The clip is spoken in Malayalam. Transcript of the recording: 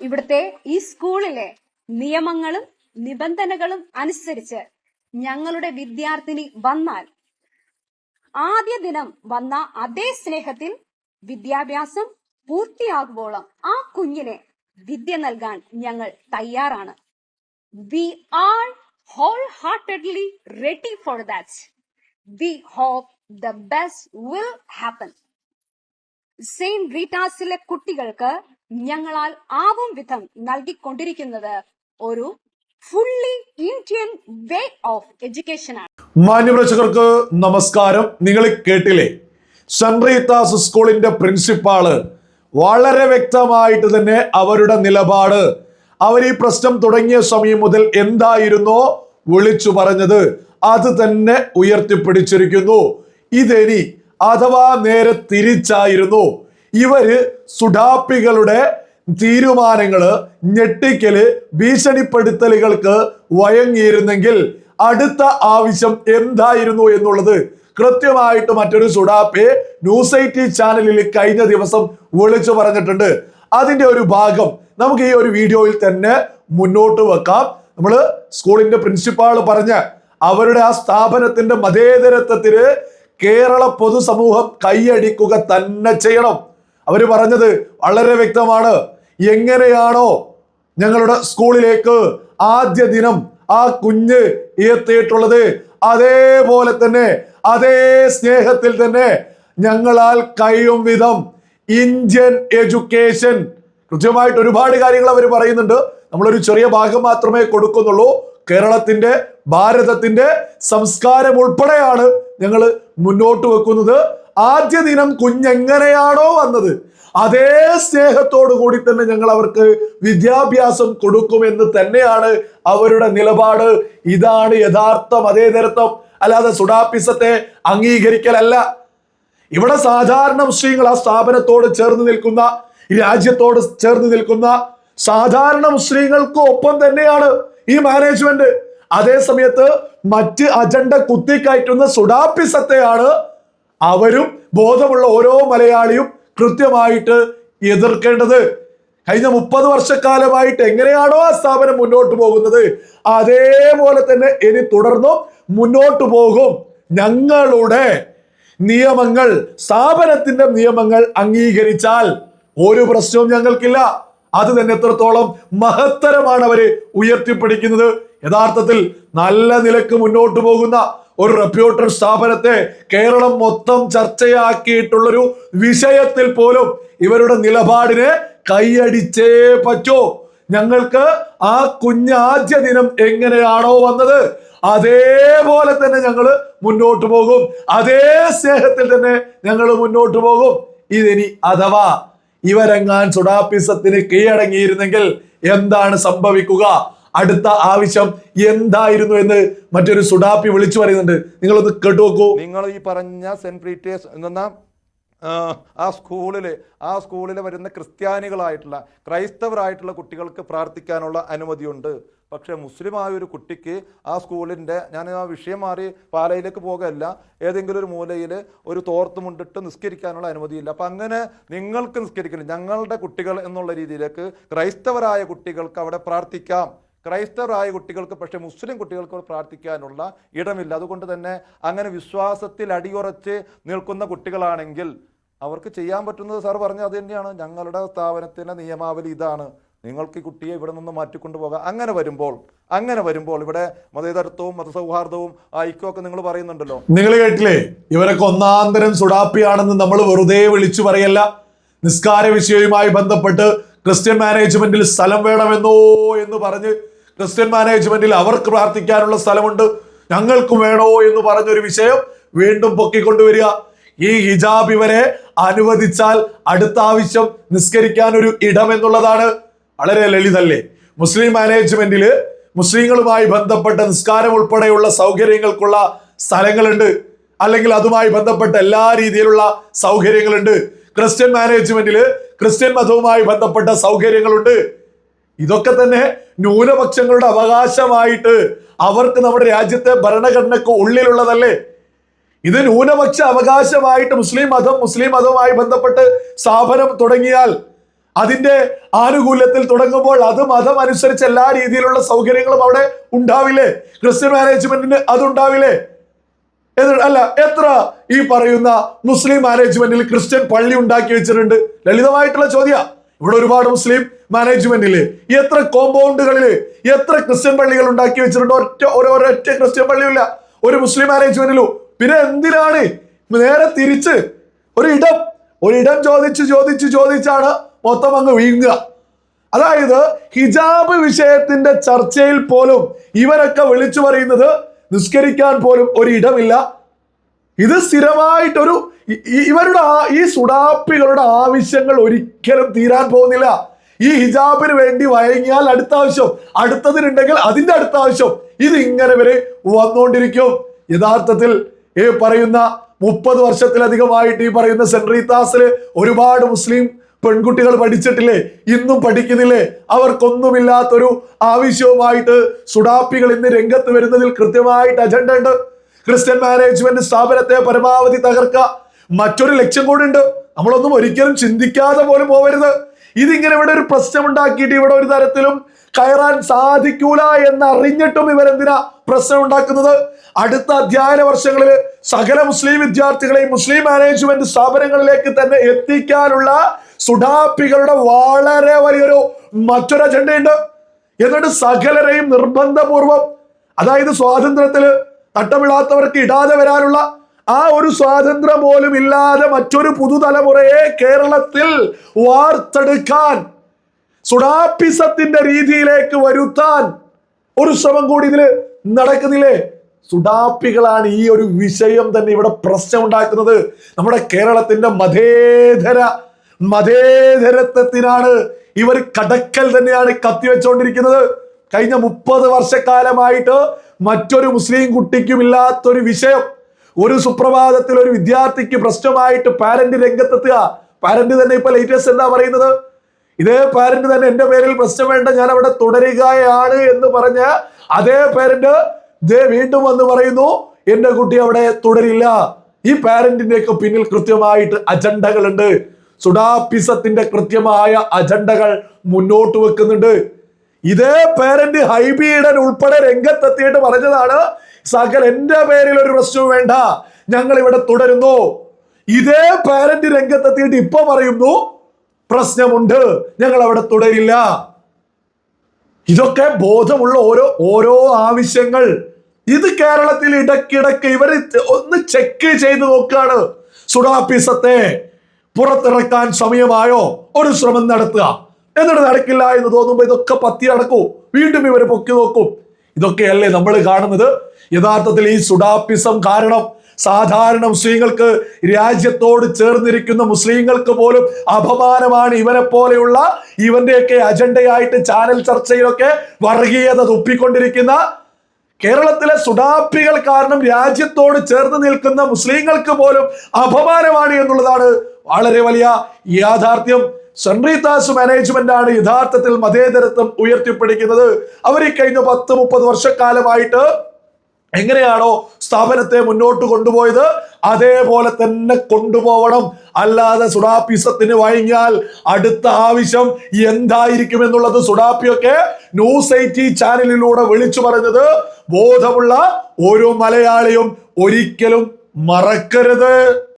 ഇവിടുത്തെ ഈ സ്കൂളിലെ നിയമങ്ങളും നിബന്ധനകളും അനുസരിച്ച് ഞങ്ങളുടെ വിദ്യാർത്ഥിനി വന്നാൽ ആദ്യ ദിനം വന്ന അതേ സ്നേഹത്തിൽ വിദ്യാഭ്യാസം പൂർത്തിയാകുമ്പോളം ആ കുഞ്ഞിനെ വിദ്യ നൽകാൻ ഞങ്ങൾ തയ്യാറാണ്. We are whole heartedly ready for that we hope the best will happen saint റീറ്റാസിലെ കുട്ടികൾക്ക് ഞങ്ങളാൽ ആവും വിധം നൽകിക്കൊണ്ടിരിക്കുന്നത് ഒരു fully Indian way of education ആണ്. മാന്യപ്രേക്ഷകർക്ക് നമസ്കാരം. നിങ്ങൾ കേട്ടില്ലേ? സൺറീതാസ് സ്കൂളിന്റെ പ്രിൻസിപ്പാൾ വളരെ വ്യക്തമായിട്ട് തന്നെ അവരുടെ നിലപാട് അവർ ഈ പ്രശ്നം തുടങ്ങിയ സമയം മുതൽ എന്തായിരുന്നോ വിളിച്ചു പറഞ്ഞത് അത് തന്നെ ഉയർത്തിപ്പിടിച്ചിരിക്കുന്നു. ഇതെനി അഥവാ നേരെ തിരിച്ചായിരുന്നു. ഇവർ സുഡാപ്പികളുടെ തീരുമാനങ്ങൾ ഞെട്ടിക്കൽ ഭീഷണിപ്പെടുത്തലുകൾക്ക് വഴങ്ങിയിരുന്നെങ്കിൽ അടുത്ത ആവശ്യം എന്തായിരുന്നു എന്നുള്ളത് കൃത്യമായിട്ട് മറ്റൊരു സുഡാപ്പെ ന്യൂസ് എയ്റ്റി ചാനലിൽ കഴിഞ്ഞ ദിവസം വിളിച്ചു പറഞ്ഞിട്ടുണ്ട്. അതിന്റെ ഒരു ഭാഗം നമുക്ക് ഈ ഒരു വീഡിയോയിൽ തന്നെ മുന്നോട്ട് വെക്കാം. നമ്മൾ സ്കൂളിന്റെ പ്രിൻസിപ്പാൾ പറഞ്ഞ അവരുടെ ആ സ്ഥാപനത്തിന്റെ മതേതരത്വത്തിന് കേരള പൊതുസമൂഹം കൈയടിക്കുക തന്നെ ചെയ്യണം. അവർ പറഞ്ഞത് വളരെ വ്യക്തമാണ്. എങ്ങനെയാണോ ഞങ്ങളുടെ സ്കൂളിലേക്ക് ആദ്യ ദിനം ആ കുഞ്ഞ് എത്തിയിട്ടുള്ളത്. അതേപോലെ തന്നെ അതേ സ്നേഹത്തിൽ തന്നെ ഞങ്ങളാൽ കഴിയും വിധം ഇന്ത്യൻ എഡ്യൂക്കേഷൻ. കൃത്യമായിട്ട് ഒരുപാട് കാര്യങ്ങൾ അവർ പറയുന്നുണ്ട്. നമ്മളൊരു ചെറിയ ഭാഗം മാത്രമേ കൊടുക്കുന്നുള്ളൂ. കേരളത്തിന്റെ ഭാരതത്തിന്റെ സംസ്കാരം ഉൾപ്പെടെയാണ് ഞങ്ങൾ മുന്നോട്ട് വെക്കുന്നത് ആദ്യ ദിനം കുഞ്ഞെങ്ങനെയാണോ വന്നത്. അതേ സ്നേഹത്തോടു കൂടി തന്നെ ഞങ്ങൾ അവർക്ക് വിദ്യാഭ്യാസം കൊടുക്കുമെന്ന് തന്നെയാണ് അവരുടെ നിലപാട്. ഇതാണ് യഥാർത്ഥം അതേ മതേതരത്വം. അല്ലാതെ സുഡാപ്പിസത്തെ അംഗീകരിക്കലല്ല. ഇവിടെ സാധാരണ മുസ്ലിങ്ങൾ ആ സ്ഥാപനത്തോട് ചേർന്ന് നിൽക്കുന്ന രാജ്യത്തോട് ചേർന്ന് നിൽക്കുന്ന സാധാരണ മുസ്ലിങ്ങൾക്ക് ഒപ്പം തന്നെയാണ് ഈ മാനേജ്മെന്റ് അതേ സമയത്ത് മറ്റ് അജണ്ട കുത്തിക്കയറ്റുന്ന സുഡാപ്പിസത്തെയാണ് അവരും ബോധമുള്ള ഓരോ മലയാളിയും കൃത്യമായിട്ട് എതിർക്കേണ്ടത്. കഴിഞ്ഞ മുപ്പത് വർഷക്കാലമായിട്ട് എങ്ങനെയാണോ ആ സ്ഥാപനം മുന്നോട്ട് പോകുന്നത്? അതേപോലെ തന്നെ ഇനി തുടർന്നും മുന്നോട്ട് പോകും. ഞങ്ങളുടെ നിയമങ്ങൾ സ്ഥാപനത്തിന്റെ നിയമങ്ങൾ അംഗീകരിച്ചാൽ ഒരു പ്രശ്നവും ഞങ്ങൾക്കില്ല. അത് തന്നെ എത്രത്തോളം മഹത്തരമാണ് അവരെ ഉയർത്തിപ്പിടിക്കുന്നത്. യഥാർത്ഥത്തിൽ നല്ല നിലയ്ക്ക് മുന്നോട്ട് പോകുന്ന ഒരു റെപ്യൂട്ടർ സ്ഥാപനത്തെ കേരളം മൊത്തം ചർച്ചയാക്കിയിട്ടുള്ളൊരു വിഷയത്തിൽ പോലും ഇവരുടെ നിലപാടിനെ കൈയടിച്ചേ പറ്റൂ. ഞങ്ങൾക്ക് ആ കുഞ്ഞാദ്യ ദിനം എങ്ങനെയാണോ വന്നത് അതേപോലെ തന്നെ ഞങ്ങൾ മുന്നോട്ട് പോകും. അതേ സ്നേഹത്തിൽ തന്നെ ഞങ്ങൾ മുന്നോട്ട് പോകും. ഇതിനി അഥവാ ഇവരെങ്ങാൻ സുഡാപ്പിസത്തിന് കീഴടങ്ങിയിരുന്നെങ്കിൽ എന്താണ് സംഭവിക്കുക? അടുത്ത ആവശ്യം എന്തായിരുന്നു എന്ന് മറ്റൊരു സുഡാപ്പി വിളിച്ചു പറയുന്നുണ്ട്. നിങ്ങളൊന്ന് കേട്ടു നോക്കൂ നിങ്ങൾ ഈ പറഞ്ഞ സെന്റ് പീറ്റേഴ്സ് എന്ന ആ സ്കൂളിൽ ആ സ്കൂളിൽ വരുന്ന ക്രിസ്ത്യാനികളായിട്ടുള്ള ക്രൈസ്തവരായിട്ടുള്ള കുട്ടികൾക്ക് പ്രാർത്ഥിക്കാനുള്ള അനുമതിയുണ്ട്. പക്ഷേ മുസ്ലിമായ ഒരു കുട്ടിക്ക് ആ സ്കൂളിന്റെ ഞാൻ ആ വിഷയം മാറി പാലയിലേക്ക് പോകുകയല്ല ഏതെങ്കിലും ഒരു മൂലയിൽ ഒരു തോർത്ത് മുണ്ടിട്ട് നിസ്കരിക്കാനുള്ള അനുമതിയില്ല. അപ്പം അങ്ങനെ നിങ്ങൾക്ക് നിസ്കരിക്കണം ഞങ്ങളുടെ കുട്ടികൾ എന്നുള്ള രീതിയിലേക്ക് ക്രൈസ്തവരായ കുട്ടികൾക്ക് അവിടെ പ്രാർത്ഥിക്കാം. ക്രൈസ്തവരായ കുട്ടികൾക്ക് പക്ഷേ മുസ്ലിം കുട്ടികൾക്ക് പ്രാർത്ഥിക്കാനുള്ള ഇടമില്ല. അതുകൊണ്ട് തന്നെ അങ്ങനെ വിശ്വാസത്തിൽ അടിയുറച്ച് നിൽക്കുന്ന കുട്ടികളാണെങ്കിൽ അവർക്ക് ചെയ്യാൻ പറ്റുന്നത് സാർ പറഞ്ഞത് അത് തന്നെയാണ്. ഞങ്ങളുടെ സ്ഥാപനത്തിന്റെ നിയമാവലി ഇതാണ്. നിങ്ങൾക്ക് ഈ കുട്ടിയെ ഇവിടെ നിന്ന് മാറ്റിക്കൊണ്ടുപോകാം അങ്ങനെ വരുമ്പോൾ അങ്ങനെ വരുമ്പോൾ ഇവിടെ മതേതരത്വവും മതസൗഹാർദ്ദവും ഐക്യമൊക്കെ നിങ്ങൾ പറയുന്നുണ്ടല്ലോ. നിങ്ങൾ കേട്ടില്ലേ? ഇവരൊക്കെ ഒന്നാന്തരം സുഡാപ്പിയാണെന്ന് നമ്മൾ വെറുതെ വിളിച്ചു പറയല്ല. നിസ്കാര വിഷയവുമായി ബന്ധപ്പെട്ട് ക്രിസ്ത്യൻ മാനേജ്മെന്റിൽ സ്ഥലം വേണമെന്നോ എന്ന് പറഞ്ഞ് ക്രിസ്ത്യൻ മാനേജ്മെന്റിൽ അവർക്ക് പ്രാർത്ഥിക്കാനുള്ള സ്ഥലമുണ്ട്. ഞങ്ങൾക്കും വേണോ എന്ന് പറഞ്ഞൊരു വിഷയം വീണ്ടും പൊക്കിക്കൊണ്ടുവരിക. ഈ ഹിജാബ് ഇവരെ അനുവദിച്ചാൽ അടുത്ത ആവശ്യം നിസ്കരിക്കാൻ ഒരു ഇടം എന്നുള്ളതാണ്. വളരെ ലളിതല്ലേ? മുസ്ലിം മാനേജ്മെന്റിൽ മുസ്ലിങ്ങളുമായി ബന്ധപ്പെട്ട നിസ്കാരം ഉൾപ്പെടെയുള്ള സൗകര്യങ്ങൾക്കുള്ള സ്ഥലങ്ങളുണ്ട്. അല്ലെങ്കിൽ അതുമായി ബന്ധപ്പെട്ട എല്ലാ രീതിയിലുള്ള സൗകര്യങ്ങളുണ്ട്. ക്രിസ്ത്യൻ മാനേജ്മെന്റിൽ ക്രിസ്ത്യൻ മതവുമായി ബന്ധപ്പെട്ട സൗകര്യങ്ങളുണ്ട്. ഇതൊക്കെ തന്നെ ന്യൂനപക്ഷങ്ങളുടെ അവകാശമായിട്ട് അവർക്ക് നമ്മുടെ രാജ്യത്തെ ഭരണഘടനക്ക് ഉള്ളിലുള്ളതല്ലേ? ഇത് ന്യൂനപക്ഷ അവകാശമായിട്ട് മുസ്ലിം മതം മുസ്ലിം മതവുമായി ബന്ധപ്പെട്ട് സ്ഥാപനം തുടങ്ങിയാൽ അതിന്റെ ആനുകൂല്യത്തിൽ തുടങ്ങുമ്പോൾ അത് മതം അനുസരിച്ച് എല്ലാ രീതിയിലുള്ള സൗകര്യങ്ങളും അവിടെ ഉണ്ടാവില്ലേ? ക്രിസ്ത്യൻ മാനേജ്മെന്റിന് അതുണ്ടാവില്ലേ? അല്ല എത്ര ഈ പറയുന്ന മുസ്ലിം മാനേജ്മെന്റിൽ ക്രിസ്ത്യൻ പള്ളി ഉണ്ടാക്കി വെച്ചിട്ടുണ്ട്? ലളിതമായിട്ടുള്ള ചോദ്യ. ഇവിടെ ഒരുപാട് മുസ്ലിം മാനേജ്മെന്റിൽ എത്ര കോമ്പൗണ്ടുകളിൽ എത്ര ക്രിസ്ത്യൻ പള്ളികൾ ഉണ്ടാക്കി വെച്ചിട്ടുണ്ട്? ഒറ്റ ഒരൊറ്റ ക്രിസ്ത്യൻ പള്ളിയില്ല ഒരു മുസ്ലിം മാനേജ്മെന്റിലും. പിന്നെ എന്തിനാണ്? നേരെ തിരിച്ച് ഒരിടം ഒരിടം ചോദിച്ച് ചോദിച്ച് ചോദിച്ചാണ് മൊത്തം അങ്ങ് വീങ്ങുക അതായത് ഹിജാബ് വിഷയത്തിന്റെ ചർച്ചയിൽ പോലും ഇവരൊക്കെ വിളിച്ചു പറയുന്നത് നിസ്കരിക്കാൻ പോലും ഒരു ഇടമില്ല. ഇത് സ്ഥിരമായിട്ടൊരു ഇവരുടെ ഈ സുഡാപ്പികളുടെ ആവശ്യങ്ങൾ ഒരിക്കലും തീരാൻ പോകുന്നില്ല. ഈ ഹിജാബിന് വേണ്ടി വഴങ്ങിയാൽ അടുത്ത ആവശ്യം അടുത്തതിനുണ്ടെങ്കിൽ അതിന്റെ അടുത്ത ആവശ്യം ഇത് ഇങ്ങനെ വരെ വന്നുകൊണ്ടിരിക്കും. യഥാർത്ഥത്തിൽ ഈ പറയുന്ന മുപ്പത് വർഷത്തിലധികമായിട്ട് ഈ പറയുന്ന സെൻട്രി താസിൽ ഒരുപാട് മുസ്ലിം പെൺകുട്ടികൾ പഠിച്ചിട്ടില്ലേ? ഇന്നും പഠിക്കുന്നില്ലേ? അവർക്കൊന്നുമില്ലാത്തൊരു ആവശ്യവുമായിട്ട് സുഡാപ്പികൾ ഇന്ന് രംഗത്ത് വരുന്നതിൽ കൃത്യമായിട്ട് അജണ്ട ഉണ്ട്. ക്രിസ്ത്യൻ മാനേജ്മെന്റ് സ്ഥാപനത്തെ പരമാവധി തകർക്കുക. മറ്റൊരു ലക്ഷ്യം കൂടി ഉണ്ട്. നമ്മളൊന്നും ഒരിക്കലും ചിന്തിക്കാതെ പോലും പോവരുത്. ഇതിങ്ങനെ ഇവിടെ ഒരു പ്രശ്നം ഉണ്ടാക്കിയിട്ട് ഇവിടെ ഒരു തരത്തിലും കയറാൻ സാധിക്കൂല എന്ന് അറിഞ്ഞിട്ടും ഇവരെന്തിനാ പ്രശ്നം ഉണ്ടാക്കുന്നത് അടുത്ത അധ്യയന വർഷങ്ങളിൽ സകല മുസ്ലിം വിദ്യാർത്ഥികളെയും മുസ്ലിം മാനേജ്മെന്റ് സ്ഥാപനങ്ങളിലേക്ക് തന്നെ എത്തിക്കാനുള്ള സുഡാപ്പികളുടെ വളരെ വലിയൊരു മറ്റൊരു അജണ്ടയുണ്ട്. എന്നിട്ട് സകലരെയും നിർബന്ധപൂർവം അതായത് സ്വാതന്ത്ര്യത്തിൽ തട്ടമിടാത്തവർക്ക് ഇടാതെ വരാനുള്ള ആ ഒരു സ്വാതന്ത്ര്യം പോലും ഇല്ലാതെ മറ്റൊരു പുതുതലമുറയെ കേരളത്തിൽ വാർത്തെടുക്കാൻ സുഡാപ്പിസത്തിന്റെ രീതിയിലേക്ക് വരുത്താൻ ഒരു ശ്രമം കൂടി ഇതിൽ നടക്കുന്നില്ലേ? സുഡാപ്പികളാണ് ഈ ഒരു വിഷയം തന്നെ ഇവിടെ പ്രശ്നം ഉണ്ടാക്കുന്നത് നമ്മുടെ കേരളത്തിന്റെ മതേതര മതേതരത്വത്തിനാണ് ഇവർ കടക്കൽ തന്നെയാണ് കത്തിവെച്ചുകൊണ്ടിരിക്കുന്നത് കഴിഞ്ഞ മുപ്പത് വർഷക്കാലമായിട്ട് മറ്റൊരു മുസ്ലിം കുട്ടിക്കും ഇല്ലാത്തൊരു വിഷയം. ഒരു സുപ്രഭാതത്തിൽ ഒരു വിദ്യാർത്ഥിക്ക് പ്രശ്നമായിട്ട് പാരന്റ് രംഗത്തെത്തുക. പാരന്റ് തന്നെ ഇപ്പൊ ലേറ്റസ്റ്റ് എന്താ പറയുന്നത്? ഇതേ പാരന്റ് തന്നെ എന്റെ പേരിൽ പ്രശ്നം വേണ്ട ഞാൻ അവിടെ തുടരുകയാണ് എന്ന് പറഞ്ഞ അതേ പാരന്റ് ദേ വീണ്ടും വന്ന് പറയുന്നു എന്റെ കുട്ടി അവിടെ തുടരില്ല. ഈ പാരന്റിന്റെ ഒക്കെ പിന്നിൽ കൃത്യമായിട്ട് അജണ്ടകളുണ്ട് സുഡാപ്പിസത്തിന്റെ കൃത്യമായ അജണ്ടകൾ മുന്നോട്ട് വെക്കുന്നുണ്ട്. ഇതേ പേരന്റ് ഹൈബീഡൻ ഉൾപ്പെടെ രംഗത്തെത്തിയിട്ട് പറഞ്ഞതാണ് സകൽ എന്റെ പേരിൽ ഒരു പ്രശ്നവും വേണ്ട ഞങ്ങൾ ഇവിടെ തുടരുന്നു. ഇതേ പേരന്റ് രംഗത്തെത്തിയിട്ട് ഇപ്പൊ പറയുന്നു പ്രശ്നമുണ്ട് ഞങ്ങൾ അവിടെ തുടരില്ല. ഇതൊക്കെ ബോധമുള്ള ഓരോ ഓരോ ആവശ്യങ്ങൾ. ഇത് കേരളത്തിൽ ഇടക്കിടക്ക് ഇവർ ഒന്ന് ചെക്ക് ചെയ്ത് നോക്കുകയാണ് സുഡാപ്പിസത്തെ. പുറത്തിറക്കാൻ സമയമായോ? ഒരു ശ്രമം നടത്തുക. എന്നിട്ട് നടക്കില്ല എന്ന് തോന്നുമ്പോൾ ഇതൊക്കെ പത്തി നടക്കൂ. വീണ്ടും ഇവരെ പൊക്കി നോക്കും. ഇതൊക്കെയല്ലേ നമ്മൾ കാണുന്നത്? യഥാർത്ഥത്തിൽ ഈ സുഡാപ്പിസം കാരണം സാധാരണ മുസ്ലിങ്ങൾക്ക് രാജ്യത്തോട് ചേർന്നിരിക്കുന്ന മുസ്ലിങ്ങൾക്ക് പോലും അപമാനമാണ് ഇവനെ പോലെയുള്ള ഇവന്റെയൊക്കെ അജണ്ടയായിട്ട് ചാനൽ ചർച്ചയിലൊക്കെ വർഗീയത തുപ്പിക്കൊണ്ടിരിക്കുന്ന കേരളത്തിലെ സുഡാപ്പികൾ കാരണം രാജ്യത്തോട് ചേർന്ന് നിൽക്കുന്ന മുസ്ലിങ്ങൾക്ക് പോലും അപമാനമാണ് എന്നുള്ളതാണ് വളരെ വലിയ യാഥാർത്ഥ്യം. സൺറീതാസ് മാനേജ്മെന്റ് ആണ് യഥാർത്ഥത്തിൽ മതേതരത്വം ഉയർത്തിപ്പിടിക്കുന്നത്. അവർ ഈ കഴിഞ്ഞ പത്ത് മുപ്പത് വർഷക്കാലമായിട്ട് എങ്ങനെയാണോ സ്ഥാപനത്തെ മുന്നോട്ട് കൊണ്ടുപോയത്? അതേപോലെ തന്നെ കൊണ്ടുപോകണം അല്ലാതെ സുഡാപ്പിസത്തിന് വഴങ്ങിയാൽ അടുത്ത ആവശ്യം എന്തായിരിക്കും എന്നുള്ളത് സുഡാപ്പിയൊക്കെ ന്യൂസ് എയ്റ്റി ചാനലിലൂടെ വിളിച്ചു പറഞ്ഞത്. ബോധമുള്ള ഒരു മലയാളിയും ഒരിക്കലും മറക്കരുത്.